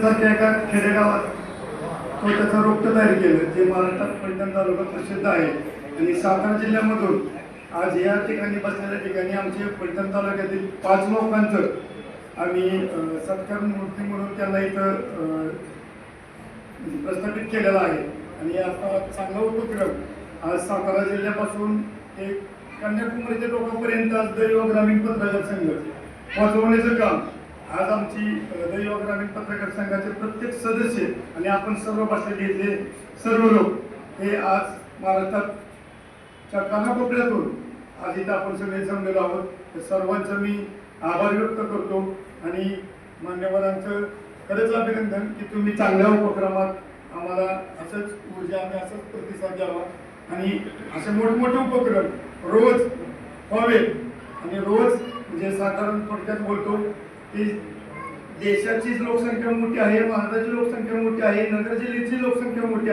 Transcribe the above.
सारख्या एका खेडेगावात तो त्याचं रोपटं तयार केलं जे महाराष्ट्रात पैठण तालुका प्रसिद्ध आहे. आणि सातारा जिल्ह्यामधून आज या ठिकाणी बसलेल्या ठिकाणी आमचे पैठण तालुक्यातील पाच लोकांचं आम्ही सत्कार मूर्ती म्हणून त्यांना इथं म्हणजे प्रस्थापित केलेला आहे. आणि आता चांगला उपक्रम आज सातारा जिल्ह्यापासून ते कन्याकुमारीच्या लोकांपर्यंत आज दैव ग्रामीण पत्रकार संघ पोहोचवण्याचं काम आज आमची दैव ग्रामीण पत्रकार संघाचे प्रत्येक सदस्य आणि आपण सर्व बसलेले इथले सर्व लोक हे आज महाराष्ट्रातच्या कानाकोपऱ्यातून आज इथं आपण सगळे जमलेलो आहोत. तर सर्वांचं मी आभार व्यक्त करतो आणि मान्यवरांचं खरंच अभिनंदन की तुम्ही चांगल्या उपक्रमात आम्हाला असंच ऊर्जा आणि असंच प्रतिसाद द्यावा. आणि असे मोठमोठे उपक्रम रोज व्हावे आणि रोज म्हणजे साधारण थोडक्यात बोलतो देशाचीच देशाची लोकसंख्या मोठी आहे भारताची लोकसंख्या मोठी आहे नगर जिल्ह्याची लोकसंख्या मोठी आहे.